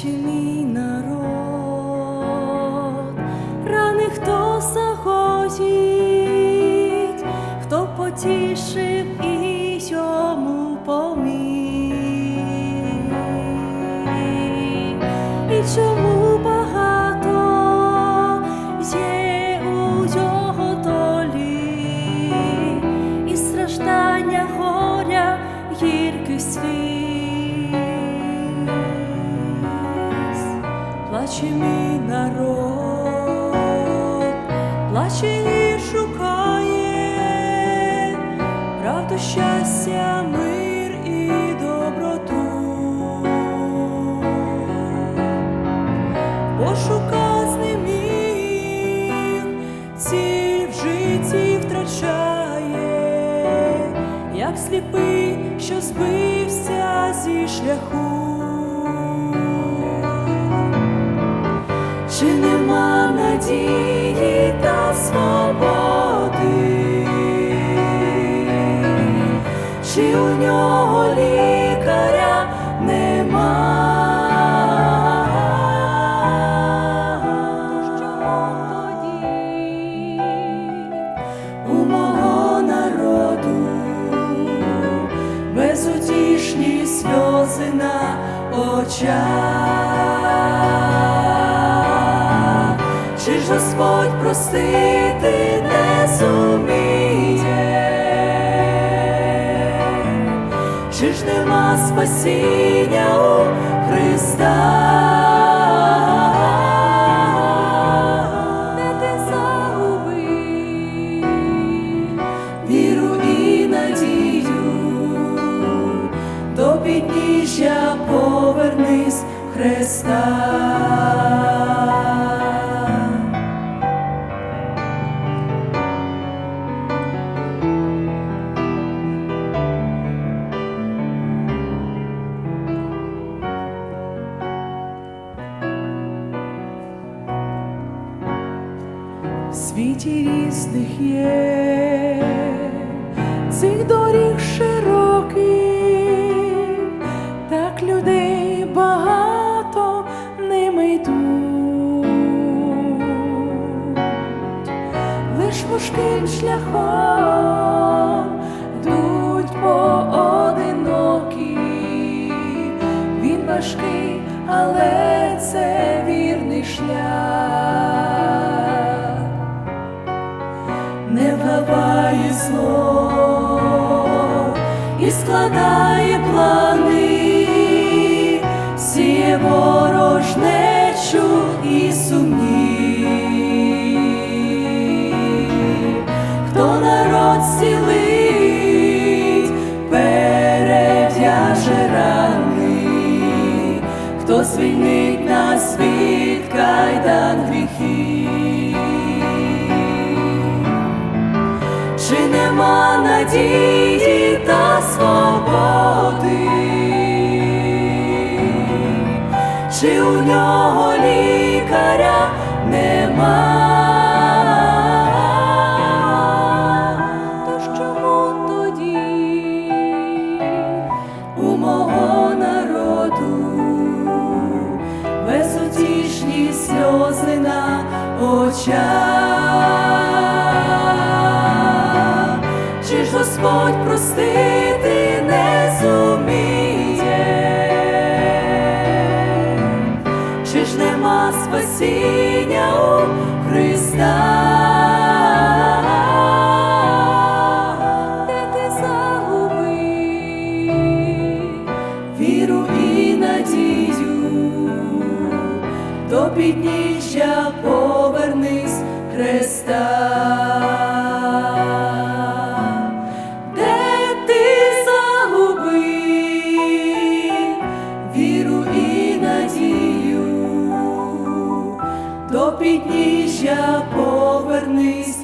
плаче мій народ, рани хто загоїть, хто потішив Плаче мій народ, плаче і шукає правду, щастя, мир і доброту. Пошука знеміг, ціль в житті втрачає, як сліпий, що збився зі шляху. Сльози на очах. Чи ж Господь простити не зуміє? Чи ж нема спасіння у повернись Христа. В світі різних є Лиш важким шляхом йдуть поодинокі, він важкий, але це вірний шлях. Не вгаває зло і складає плани, сіє ворожнечу і сумнів. Хто народ зцілить, перев'яже рани, хто звільнить нас від кайдан гріхів. Чи нема надії Чи у нього лікаря нема? Тож чому тоді у мого народу безутішні сльози на очах? Чи ж Господь простити до підніжжя повернись Христа. До підніжжя повернись